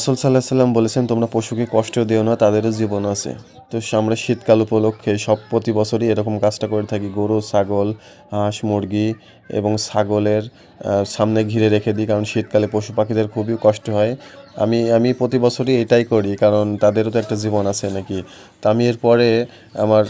রাসুল সাল্লাহ সাল্লাম বলেছেন, তোমরা পশুকে কষ্ট দিও না, তাদেরও জীবন আছে। তো আমরা শীতকাল উপলক্ষে সব প্রতি বছরই এরকম কাজটা করে থাকি। গরু, ছাগল, হাঁস, মুরগি এবং ছাগলের সামনে ঘিরে রেখে দিই, কারণ শীতকালে পশু পাখিদের খুবই কষ্ট হয়। আমি আমি প্রতি বছরই এটাই করি, কারণ তাদেরও তো একটা জীবন আছে নাকি? তা আমি এরপরে আমার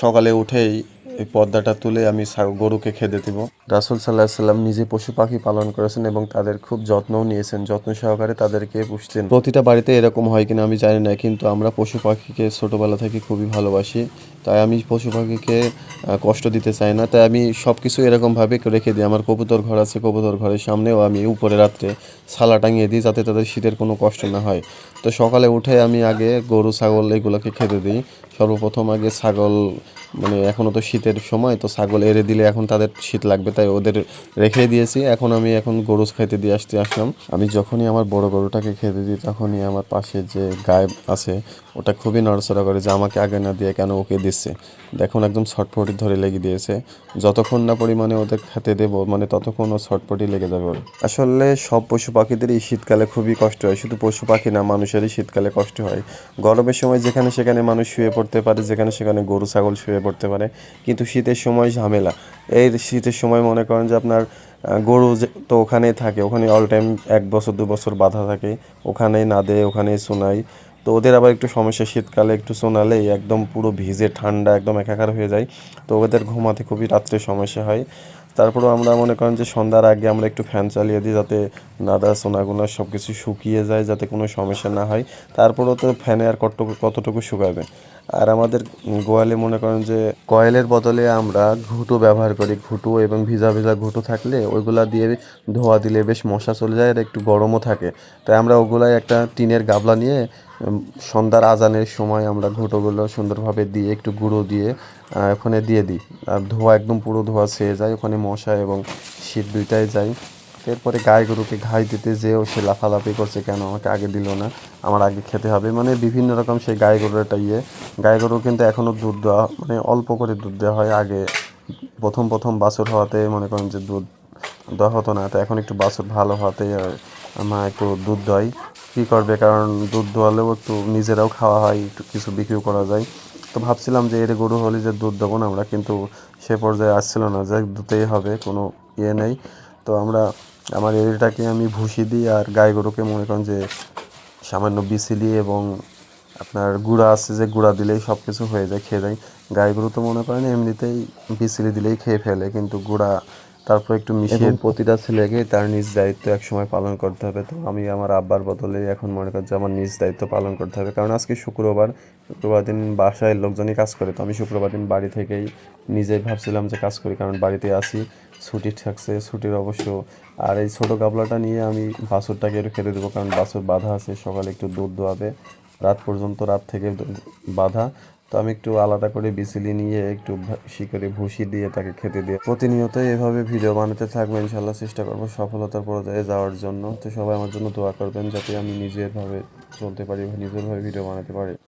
সকালে উঠেই এই পর্দাটা তুলে আমি গরুকে খেতে দিব। রাসুল সাল্লাহ সাল্লাম নিজে পশু পাখি পালন করেছেন এবং তাদের খুব যত্নও নিয়েছেন, যত্ন সহকারে তাদেরকে পুষতেন। প্রতিটা বাড়িতে এরকম হয় কিনা আমি জানি না, কিন্তু আমরা পশু পাখিকে ছোটোবেলা থেকে খুবই ভালোবাসি। তাই আমি পশু পাখিকে কষ্ট দিতে চাই না। তাই আমি সব কিছু এরকমভাবে রেখে দিই। আমার কবুতর ঘর আছে কবুতর ঘরের সামনেও আমি উপরে রাত্রে ছালা টাঙিয়ে দিই যাতে তাদের শীতের কোনো কষ্ট না হয়। তো সকালে উঠে আমি আগে গরু, ছাগল এগুলোকে খেতে দিই। সর্বপ্রথম আগে ছাগল মানে এখনও তো শীতের সময়, তো ছাগল এড়ে দিলে এখন তাদের শীত লাগবে, তাই ওদের রেখে দিয়েছি। এখন আমি এখন গরু খেতে দিয়ে আসতে আসলাম। আমি যখনই আমার বড় গরুটাকে খেতে দিই, তখনই আমার পাশে যে গায়ে আছে, ওটা খুবই নড়াচড়া করে যে আমাকে আগে না দিয়ে কেন ওকে দিচ্ছে। দেখুন একদম ছটফটি ধরে লেগে দিয়েছে। যতক্ষণ না পরিমাণে ওদের খেতে দেবো মানে ততক্ষণ ও ছটফটি লেগে যাবে ওর। আসলে সব পশু পাখিদেরই শীতকালে খুবই কষ্ট হয়। শুধু পশু পাখি না, মানুষেরই শীতকালে কষ্ট হয়। গরমের সময় যেখানে সেখানে মানুষ শুয়ে পড়তে পারে, যেখানে সেখানে গরু, ছাগল শুয়ে পড়তে পারে। কিন্তু শীতের সময় ঝামেলা। এই শীতের সময় মনে করেন যে আপনার গরু তো ওখানেই থাকে। ওখানে অল টাইম এক বছর, দু বছর বাধা থাকে। ওখানেই না দেয়, ওখানেই শোনাই তো ওদের আবার একটু সমস্যা। শীতকালে একটু শোনালেই একদম পুরো ভিজে, ঠান্ডা, একদম একাকার হয়ে যায়। তো ওদের ঘুমাতে খুবই রাত্রে সমস্যা হয়। তারপরেও আমরা মনে করেন যে সন্ধ্যার আগে আমরা একটু ফ্যান চালিয়ে দিই যাতে নাদা সোনাগুনা সব কিছু শুকিয়ে যায়, যাতে কোনো সমস্যা না হয়। তারপরেও তো ফ্যানে আর কতটুকু কতটুকু শুকাবে। আর আমাদের গোয়ালে মনে করেন যে কয়েলের বদলে আমরা ঘুঁটো ব্যবহার করি। ঘুঁটো এবং ভিজা ভিজা ঘুঁটো থাকলে ওইগুলা দিয়ে ধোয়া দিলে বেশ মশা চলে যায় আর একটু গরমও থাকে। তাই আমরা ওগুলাই একটা টিনের গাবলা নিয়ে সন্ধ্যার আজানের সময় আমরা ঘুঁটোগুলো সুন্দরভাবে দিয়ে একটু গুঁড়ো দিয়ে ওখানে দিয়ে দিই। আর ধোয়া একদম পুরো ধোয়া ছেয়ে যায়, ওখানে মশা এবং শীত দুইটাই যায়। এরপরে গায়ে গরুকে ঘাই দিতে যেও সে লাফালাফি করছে, কেন? আমাকে আগে দিল না, আমার আগে খেতে হবে। মানে বিভিন্ন রকম সেই গায়ে গরুর একটা ইয়ে। গায়ে গরু কিন্তু এখনও দুধ দেওয়া মানে অল্প করে দুধ দেওয়া হয়। আগে প্রথম প্রথম বাছুর হওয়াতে মনে করেন যে দুধ দেওয়া হতো না, তো এখন একটু বাছুর ভালো হওয়াতে মা একটু দুধ দেয়। কী করবে? কারণ দুধ দোয়ালেও একটু নিজেরাও খাওয়া হয়, একটু কিছু বিক্রিও করা যায়। তো ভাবছিলাম যে এর গরু হলে যে দুধ দেবো না আমরা, কিন্তু সে পর্যায়ে আসছিল না। যে দুধেই হবে, কোনো ইয়ে নেই। তো আমরা, আমার এরিটাকে আমি ভুসি দিই আর গাই গরুকে মনে করেন যে সামান্য বিছিলি এবং আপনার গুঁড়া আছে যে গুঁড়া দিলেই সব কিছু হয়ে যায়, খেয়ে যায়। গাই গরু তো মনে করেন এমনিতেই বিছিলি দিলেই খেয়ে ফেলে, কিন্তু গুঁড়া তারপর একটু মিশিয়ে প্রতিটা ছেলেকে তার নিজ দায়িত্ব এক সময় পালন করতে হবে। তো আমি আমার আব্বার বদলে এখন মনে করছি আমার নিজ দায়িত্ব পালন করতে হবে। কারণ আজকে শুক্রবার শুক্রবার দিন বাসায় লোকজনই কাজ করে। তো আমি শুক্রবার দিন বাড়ি থেকেই নিজেই ভাবছিলাম যে কাজ করি। কারণ বাড়িতে আসি ছুটি থাকছে, ছুটির অবশ্য। আর এই ছোটো গাবলাটা নিয়ে আমি বাছুরটাকে একটু খেতে দেবো। কারণ বাছুর বাধা আছে, সকালে একটু দুধ দোয়াবে। রাত পর্যন্ত রাত থেকে বাঁধা। তো আমি একটু আলাদা করে বিচিলি নিয়ে একটু শিকারে ভুসি দিয়ে তাকে খেতে দিয়ে প্রতিনিয়ত এভাবে ভিডিও বানাতে থাকব ইনশাল্লাহ চেষ্টা করব সফলতার পর্যায়ে যাওয়ার জন্য। তো সবাই আমার জন্য দোয়া করবেন যাতে আমি নিজেরভাবে চলতে পারি নিজের ভাবে ভিডিও বানাতে পারি।